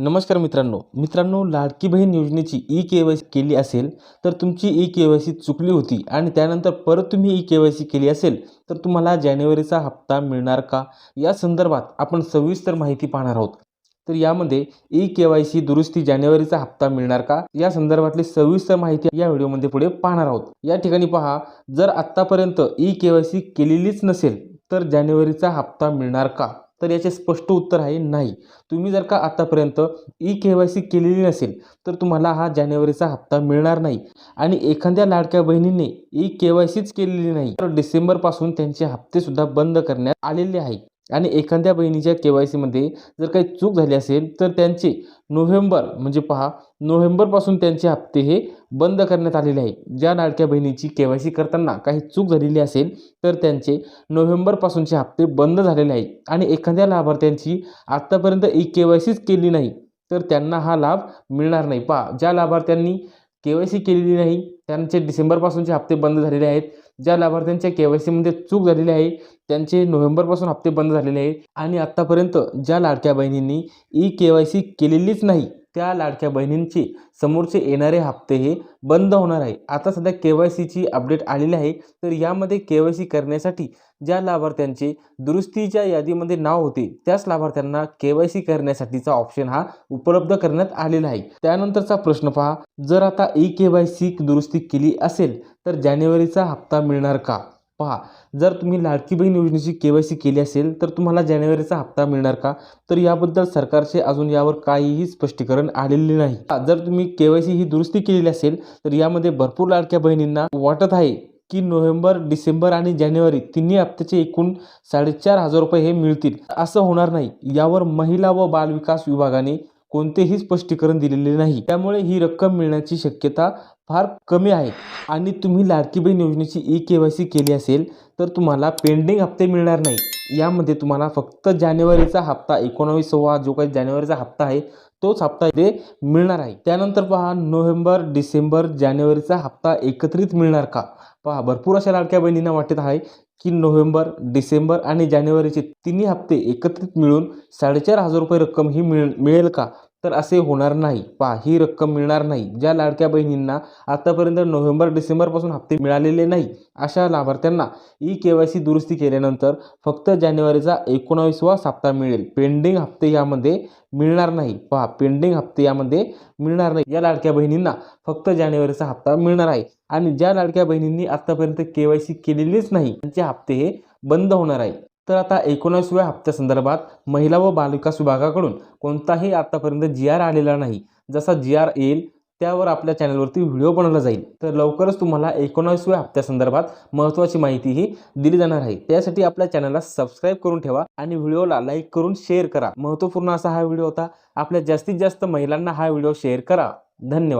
नमस्कार मित्रांनो. मित्रांनो लाडकी बहीण योजनेची ई के वाय सी केली असेल तर तुमची ई के वाय सी चुकली होती आणि त्यानंतर परत तुम्ही ई के वाय सी केली असेल तर तुम्हाला जानेवारीचा हप्ता मिळणार का? या संदर्भात आपण सविस्तर माहिती पाहणार आहोत. तर यामध्ये ई के वाय सी दुरुस्ती जानेवारीचा हप्ता मिळणार का? या संदर्भातली सविस्तर माहिती या व्हिडिओमध्ये पुढे पाहणार आहोत. या ठिकाणी पहा जर आत्तापर्यंत ई के वाय सी केलेलीच नसेल तर जानेवारीचा हप्ता मिळणार का? तर याचे स्पष्ट उत्तर आहे नाही. तुम्ही जर का आतापर्यंत ई के वाय सी केलेली नसेल तर तुम्हाला हा जानेवारीचा हप्ता मिळणार नाही. आणि एखाद्या लाडक्या बहिणीने ई के वाय सीच केलेली नाही तर डिसेंबरपासून त्यांचे हप्तेसुद्धा बंद करण्यात आलेले आहे. आणि एखाद्या बहिणीच्या के वाय सीमध्ये जर काही चूक झाली असेल तर त्यांचे नोव्हेंबर म्हणजे पहा नोव्हेंबरपासून त्यांचे हप्ते हे बंद करण्यात आलेले आहे. ज्या लाडक्या बहिणीची के वाय सी करताना काही चूक झालेली असेल तर त्यांचे नोव्हेंबरपासूनचे हप्ते बंद झालेले आहे आणि एखाद्या लाभार्थ्यांची आत्तापर्यंत ई के वाय सीच केली नाही तर त्यांना हा लाभ मिळणार नाही. पहा ज्या लाभार्थ्यांनी के वाय सी केलेली नाही त्यांचे डिसेंबरपासूनचे हप्ते बंद झालेले आहेत. ज्या लाभार्थ्यांच्या के वाय सीमध्ये चूक झालेली आहे त्यांचे नोव्हेंबरपासून हप्ते बंद झालेले आहेत. आणि आत्तापर्यंत ज्या लाडक्या बहिणींनी ई के वाय सी केलेलीच नाही त्या लाडक्या बहिणींचे समोरचे येणारे हप्ते हे बंद होणार आहे. आता सध्या के वाय सीची अपडेट आलेली आहे. तर यामध्ये के वाय सी करण्यासाठी ज्या लाभार्थ्यांचे दुरुस्तीच्या यादीमध्ये नाव होते त्याच लाभार्थ्यांना के वाय सी करण्यासाठीचा ऑप्शन हा उपलब्ध करण्यात आलेला आहे. त्यानंतरचा प्रश्न पहा जर आता ई के वाय सी दुरुस्ती केली असेल तर जानेवारीचा हप्ता मिळणार का? पहा जर तुम्ही लाडकी बहीण योजनेची के वाय सी केली असेल तर तुम्हाला जानेवारीचा हप्ता मिळणार का? तर याबद्दल सरकारचे अजून यावर काहीही स्पष्टीकरण आलेले नाही. जर तुम्ही के वाय सी ही दुरुस्ती केलेली असेल तर यामध्ये भरपूर लाडक्या बहिणींना वाटत आहे की नोव्हेंबर डिसेंबर आणि जानेवारी तिन्ही हप्त्याचे एकूण साडेचार हजार रुपये हे मिळतील. असं होणार नाही. यावर महिला व बालविकास विभागाने कोणतेही स्पष्टीकरण दिलेले नाही. त्यामुळे ही रक्कम मिळण्याची शक्यता फार कमी आहे. आणि तुम्ही लाडकी बहीण योजनेची ई के वाय सी केली असेल तर तुम्हाला पेंडिंग हप्ते मिळणार नाही यामध्ये तुम्हाला फक्त जानेवारीचा हप्ता एकोणावीसवा जो काही जानेवारीचा हप्ता आहे तोच हप्ता इथे मिळणार आहे. त्यानंतर पहा नोव्हेंबर डिसेंबर जानेवारीचा हप्ता एकत्रित मिळणार का? पहा भरपूर अशा लाडक्या बहिणींना वाटत आहे की नोव्हेंबर डिसेंबर आणि जानेवारीचे तिन्ही हप्ते एकत्रित मिळून साडेचार हजार रुपये रक्कम ही मिळ मिळेल का? तर असे होणार नाही. पहा ही रक्कम मिळणार नाही. ज्या लाडक्या बहिणींना आतापर्यंत नोव्हेंबर डिसेंबरपासून हप्ते मिळालेले नाही अशा लाभार्थ्यांना ई के वाय सी दुरुस्ती केल्यानंतर फक्त जानेवारीचा एकोणावीसवा हप्ता मिळेल. पेंडिंग हप्ते यामध्ये मिळणार नाही. पहा पेंडिंग हप्ते यामध्ये मिळणार नाही. या लाडक्या बहिणींना फक्त जानेवारीचा हप्ता मिळणार आहे. आणि ज्या लाडक्या बहिणींनी आतापर्यंत के वाय सी केलेलीच नाही त्यांचे हप्ते हे बंद होणार आहे. तर आता एकोणावीसव्या हप्त्यासंदर्भात महिला व बालविकास विभागाकडून कोणताही आतापर्यंत जी आर आलेला नाही. जसा जी आर येईल त्यावर आपल्या चॅनलवरती व्हिडिओ बनवला जाईल. तर लवकरच तुम्हाला एकोणावीसव्या हप्त्यासंदर्भात महत्त्वाची माहिती ही दिली जाणार आहे. त्यासाठी आपल्या चॅनलला सबस्क्राईब करून ठेवा आणि व्हिडिओला लाईक करून शेअर करा. महत्त्वपूर्ण असा हा व्हिडिओ होता. आपल्या जास्तीत जास्त महिलांना हा व्हिडिओ शेअर करा. धन्यवाद.